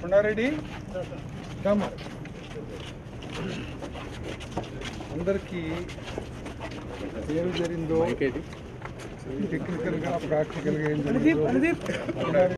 Kondareddy? Come. అందరికీ ఏమి జరిగిందో టెక్నికల్గా ప్రాక్టికల్గా ఏం జరిగిందో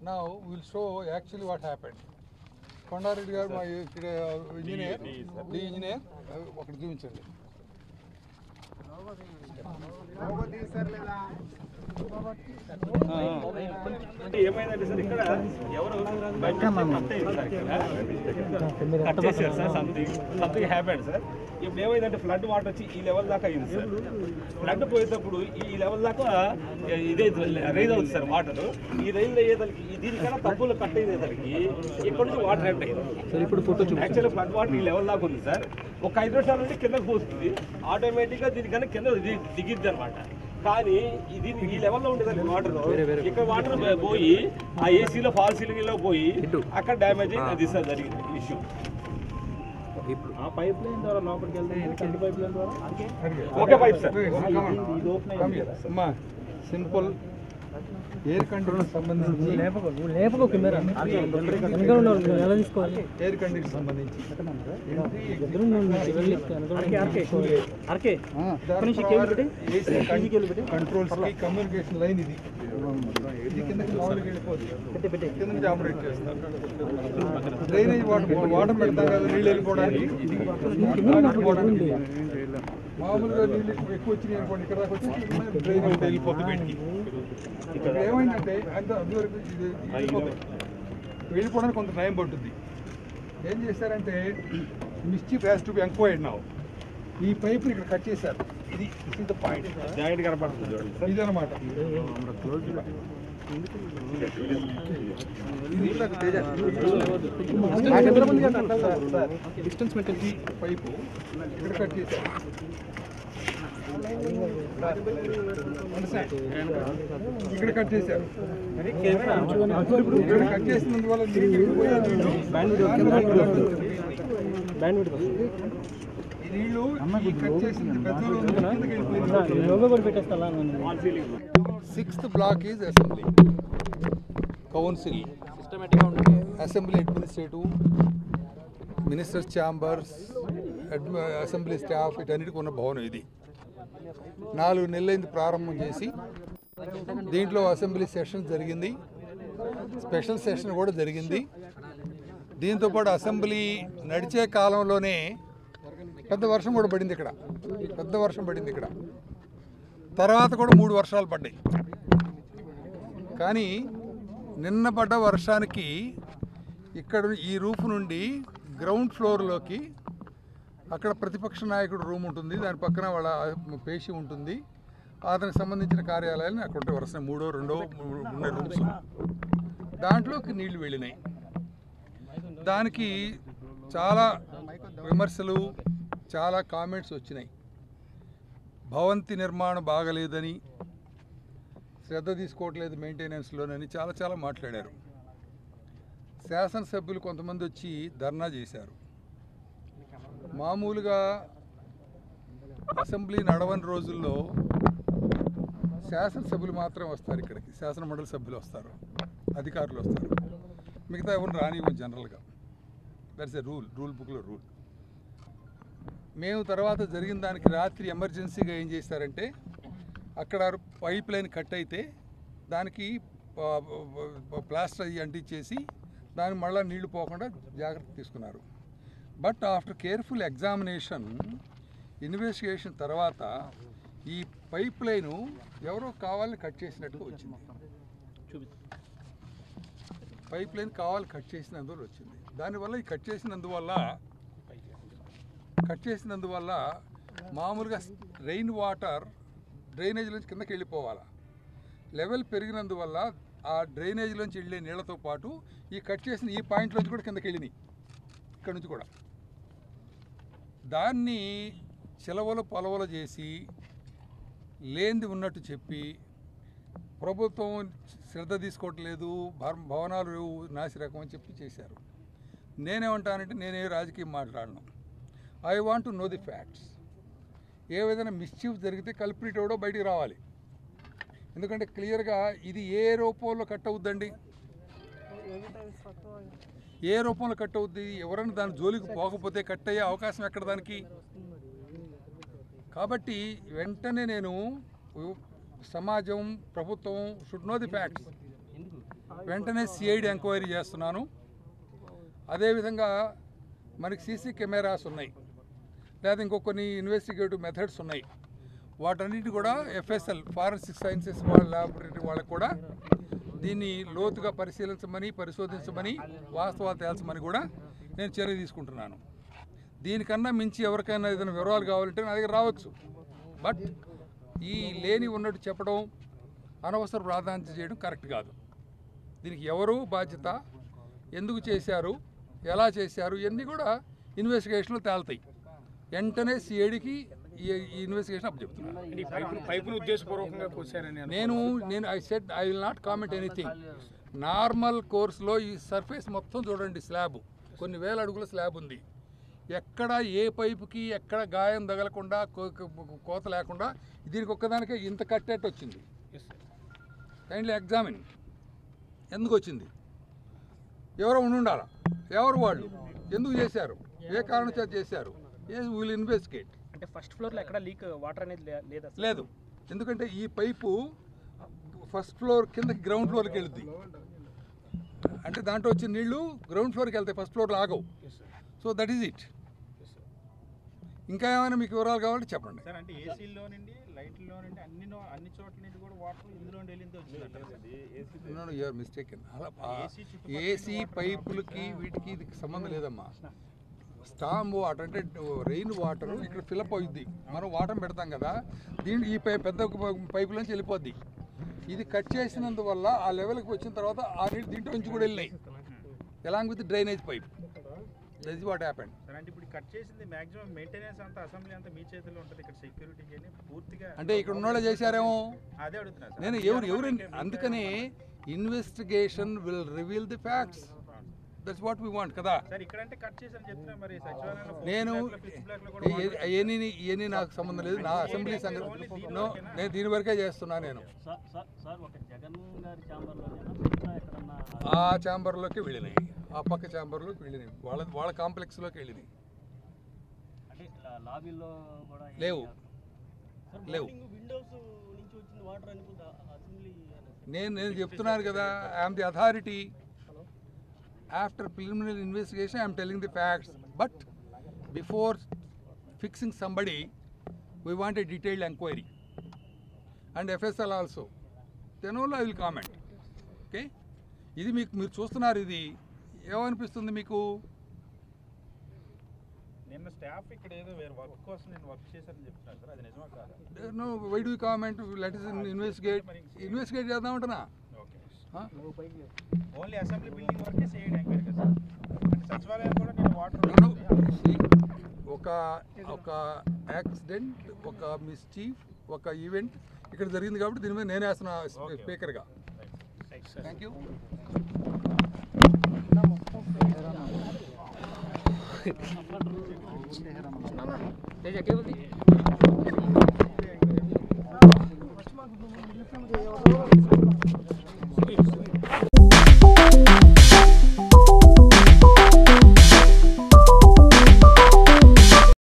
Now we'll show actually what happened. Kondareddy గారు మా ఇక్కడ ఇంజనీర్ డి ఇంజనీర్ ఒకటి చూపించండి ఏమైందంటే సార్ ఇక్కడ ఎవరు బయట కట్ సార్ చేశారు sir something something happened sir ఇప్పుడు ఏమైందంటే ఫ్లడ్ వాటర్ వచ్చి ఈ లెవెల్ దాకా అయింది సార్ ఫ్లడ్ పోయేటప్పుడు ఈ లెవెల్ దాకా ఇదే రైజ్ అవుతుంది సార్ వాటర్ ఈ రైజ్ అయ్యేదానికి దీనికన్నా తప్పులు కట్ అయ్యేదానికి ఇక్కడ నుంచి వాటర్ ఎంటర్ అయింది ఇప్పుడు ఫోటో యాక్చువల్లీ ఫ్లడ్ వాటర్ ఈ లెవెల్ దాకా ఉంది సార్. ఒక ఐదు నిమిషాల నుండి కిందకు పోతుంది. ఆటోమేటిక్గా దీనికన్నా కింద దిగిద్ది అనమాట. కానీ ఇది ఈ లెవెల్లో ఉండేది వాటర్ ఇక్కడ వాటర్ పోయి ఆ ఏసీలో ఫాల్ సీలింగ్లో పోయి అక్కడ డ్యామేజ్ అయింది అది సార్ జరిగింది ఇష్యూ ఆ పైప్ లైన్ ద్వారా లోపలికి వెళ్తే పైప్ లైన్ ద్వారా? ఓకే పైప్ సార్ అమ్మా సింపుల్ ఎయిర్ కంట్రోల్ సంబంధించి లేపకు కెమెరా. ఎలా తీసుకోవాలి? ఎయిర్ కండిషన్ సంబంధించి. అరకే కంట్రోల్స్కి కమ్యూనికేషన్ లైన్ ఇది. ఇది కిందకి మామూలుగా వెళ్ళిపోతుంది కింద నుంచి ఆపరేట్ చేస్తారు. డ్రైనేజ్ వాటర్ వాటర్ పెడతాం కదా నీళ్ళు వెళ్ళిపోవడానికి. మామూలుగా నీళ్ళు ఎక్కువ వచ్చినాయి అనుకోండి ఇక్కడ డ్రైన్ వెళ్ళిపోతుంది ఇక్కడ ఏమైందంటే అంత అంతవరకు ఇది వెళ్ళిపోవడానికి కొంత టైం పడుతుంది. ఏం చేశారంటే mischief has to be enquired now ఈ పైప్ ఇక్కడ కట్ చేశారు. ఇది ఇస్ ద పాయింట్ జాయింట్ కనపడుతుంది ఇది అనమాట డిస్టెన్స్ పైపు ఇక్కడ కట్ చేశారు? ఇక్కడ కట్ చేశారు. ఇక్కడ కట్ చేసినందువల్ల నీళ్ళు కట్ చేసింది sixth block is assembly council assembly administrative ministers chambers assembly staff వీటన్నిటికి ఉన్న భవనం ఇది. నాలుగు నెలలైంది ప్రారంభం చేసి దీంట్లో అసెంబ్లీ సెషన్ జరిగింది. స్పెషల్ సెషన్ కూడా జరిగింది. దీంతోపాటు అసెంబ్లీ నడిచే కాలంలోనే పెద్ద వర్షం కూడా పడింది ఇక్కడ. పెద్ద వర్షం పడింది ఇక్కడ. తర్వాత కూడా మూడు వర్షాలు పడ్డాయి. కానీ నిన్న పడ్డ వర్షానికి ఇక్కడ ఈ రూఫ్ నుండి గ్రౌండ్ ఫ్లోర్లోకి అక్కడ ప్రతిపక్ష నాయకుడు రూమ్ ఉంటుంది దాని పక్కన వాళ్ళ పేషి ఉంటుంది. అతనికి సంబంధించిన కార్యాలయాన్ని అక్కడ ఉంటే వరుస మూడో రెండో మూడు రూమ్స్ దాంట్లోకి నీళ్ళు వెళ్ళినాయి. దానికి చాలా విమర్శలు చాలా కామెంట్స్ వచ్చినాయి. భవంతి నిర్మాణం బాగలేదని శ్రద్ధ తీసుకోవట్లేదు మెయింటెనెన్స్లోనని చాలా చాలా మాట్లాడారు. శాసనసభ్యులు కొంతమంది వచ్చి ధర్నా చేశారు. మామూలుగా అసెంబ్లీ నడవని రోజుల్లో శాసనసభ్యులు మాత్రం వస్తారు ఇక్కడికి. శాసన మండలి సభ్యులు వస్తారు. అధికారులు వస్తారు. మిగతా ఎవరు రానివ్వం జనరల్గా. That's a rule. రూల్ బుక్లో రూల్. మేము తర్వాత జరిగిన దానికి రాత్రి ఎమర్జెన్సీగా ఏం చేశారంటే అక్కడ పైప్ లైన్ కట్ అయితే దానికి ప్లాస్టర్ అయ్యి అంటించేసి దాని మళ్ళీ నీళ్ళు పోకుండా జాగ్రత్త తీసుకున్నారు. But after careful examination investigation తర్వాత ఈ పైప్ లైను ఎవరో కావాలని కట్ చేసినట్టుగా వచ్చింది. పైప్ లైన్ కావాలి కట్ చేసినందువల్ల వచ్చింది. దానివల్ల ఈ కట్ చేసినందువల్ల కట్ చేసినందువల్ల మామూలుగా రెయిన్ వాటర్ డ్రైనేజ్ నుంచి కిందకి వెళ్ళిపోవాలా. లెవెల్ పెరిగినందువల్ల ఆ డ్రైనేజీలోంచి వెళ్ళే నీళ్ళతో పాటు ఈ కట్ చేసిన ఈ పాయింట్లోంచి కూడా కిందకి వెళ్ళినాయి. ఇక్కడ నుంచి కూడా. దాన్ని చిలవలు పొలవలు చేసి లేనిది ఉన్నట్టు చెప్పి ప్రభుత్వం శ్రద్ధ తీసుకోవట్లేదు భవ- భవనాలు నాసిరకం అని చెప్పి చేశారు. నేనేమంటానంటే నేనే రాజకీయం మాట్లాడను. I want to know the facts ఏ విధంగా మిస్చీఫ్ జరిగితే కల్పిట్ ఎవడో బయటికి రావాలి. ఎందుకంటే క్లియర్గా ఇది ఏ రూపంలో కట్ అవుద్దండి? ఏ రూపంలో కట్ అవుద్ది ఎవరైనా దాని జోలికి పోకపోతే కట్ అయ్యే అవకాశం ఎక్కడ దానికి? కాబట్టి వెంటనే నేను సమాజం ప్రభుత్వం షుడ్ నో ది ఫ్యాక్ట్స్ వెంటనే సిఐడి ఎంక్వైరీ చేస్తున్నాను. అదేవిధంగా మనకి సీసీ కెమెరాస్ ఉన్నాయి. లేదా ఇంకో కొన్ని ఇన్వెస్టిగేటివ్ మెథడ్స్ ఉన్నాయి. వాటన్నిటి కూడా ఎఫ్ఎస్ఎల్ ఫారెన్సిక్ సైన్సెస్ వాళ్ళ ల్యాబొరేటరీ వాళ్ళకి కూడా దీన్ని లోతుగా పరిశీలించమని పరిశోధించమని వాస్తవాలు తేల్చమని కూడా నేను చర్య తీసుకుంటున్నాను. దీనికన్నా మించి ఎవరికైనా ఏదైనా వివరాలు కావాలంటే నా దగ్గర రావచ్చు. బట్ ఈ లేని ఉన్నట్టు చెప్పడం అనవసర ప్రాధాన్యత చేయడం కరెక్ట్ కాదు. దీనికి ఎవరు బాధ్యత? ఎందుకు చేశారు? ఎలా చేశారు? ఇవన్నీ కూడా ఇన్వెస్టిగేషన్లో తేలుతాయి. వెంటనే సిఐడికి ఈ ఇన్వెస్టిగేషన్ ఉద్దేశపూర్వకంగా కూర్చారని నేను నేను I said I will not comment anything normal కోర్స్లో ఈ సర్ఫేస్ మొత్తం చూడండి స్లాబ్ కొన్ని వేల అడుగుల స్లాబ్ ఉంది. ఎక్కడ ఏ పైపుకి ఎక్కడ గాయం తగలకుండా కోత లేకుండా దీనికి ఒక్కదానికే ఇంత కట్టేట్టు వచ్చింది. కైండ్లీ ఎగ్జామిన్ ఎందుకు వచ్చింది? ఎవరో ఉండి ఉండాలా ఎవరు వాళ్ళు? ఎందుకు చేశారు? ఏ కారణం చేత చేశారు? ఏ విల్ ఇన్వెస్టిగేట్ అంటే ఫస్ట్ ఫ్లోర్లో ఎక్కడ లీక్ వాటర్ అనేది లే- లేదా? లేదు. ఎందుకంటే ఈ పైపు ఫస్ట్ ఫ్లోర్ కిందకి గ్రౌండ్ ఫ్లోర్కి వెళ్తుంది అంటే దాంట్లో వచ్చిన నీళ్ళు గ్రౌండ్ ఫ్లోర్కి వెళ్తాయి ఫస్ట్ ఫ్లోర్లో ఆగవు. So that is it. ఇంకా ఏమైనా మీకు వివరాలు కావాలంటే చెప్పండి. సార్ అంటే ఏసీలో నుండి లైట్లో నుండి అన్ని నో- అన్ని చోట్ల నుండి కూడా వాటర్ ఇందులో వెళ్ళింది మిస్టేకెన్ అలా ఏసీ పైపులకి వీటికి ఇది సంబంధం లేదమ్మా. స్టామ్ వాటర్ అంటే రెయిన్ వాటర్ ఇక్కడ ఫిలప్ అవుద్ది. మనం వాటర్ పెడతాం కదా దీని ఈ పై పెద్ద పైపు నుంచి వెళ్ళిపోద్ది. ఇది కట్ చేసినందువల్ల ఆ లెవెల్కి వచ్చిన తర్వాత ఆ నీళ్ళు దీంట్లో నుంచి కూడా వెళ్ళినాయి. Along with drainage pipe that what happened sir అంటే ఇప్పుడు కట్ చేసింది మాక్సిమం మెయింటెనెన్స్ అంతా అసెంబ్లీ అంతా మీ చేతిలో ఉంటుంది. ఇక్కడ సెక్యూరిటీ పూర్తిగా అంటే ఇక్కడ ఉన్న వాళ్ళు చేశారేమో? అదే అడుగుతున్నా సార్. నేను ఎవరు ఎవరు? అందుకనే investigation will reveal the facts that's what we want కదా? సార్ ఇక్కడంటే కట్ చేశారని చెప్తున్నా మరి సచివాలయంలో నేను ఇవన్నీ ఇవన్నీ నాకు సంబంధం లేదు. నా అసెంబ్లీ సంగతి నేను దీని వరకే చేస్తున్నా నేను. సార్ సార్ సార్ ఒక జగన్ గారి ఛాంబర్లోనేనా? మిగతా ఎక్కడన్నా ఆ ఛాంబర్లోకి వెళ్ళినాయి. ఆ పక్క ఛాంబర్లోకి వెళ్ళినాయి. వాళ్ళ వాళ్ళ కాంప్లెక్స్లోకి వెళ్ళినాయి. అంటే లా- లాబీలో కూడా ఏం లేవు. లేవు. నేను నేను చెప్తున్నాను కదా I'm the authority after preliminary investigation I'm telling the facts but before fixing somebody we want a detailed enquiry and FSL also then only I will comment okay ఇది మీకు మీరు చూస్తున్నారు ఇది. ఏమనిపిస్తుంది మీకు? నిన్న స్టాఫ్ ఇక్కడ ఏదో వేరే వర్క్ కోసం నేను వర్క్ చేశారని చెప్తున్నారు సార్. అది నిజమా కాదా? No why do comment let us investigate investigate చేద్దామంటున్నా okay. Huh? Only assembly building వరకే చేయండి ఎంక్వైరీ కదా సార్ అంటే సచివాలయం కూడా నేను వాటర్ No, no. See, ఒక ఒక యాక్సిడెంట్ ఒక మిస్చీఫ్ ఒక ఈవెంట్ ఇక్కడ జరిగింది కాబట్టి దీని మీద నేను వేస్తున్నా స్పీకర్గా. Thank you cable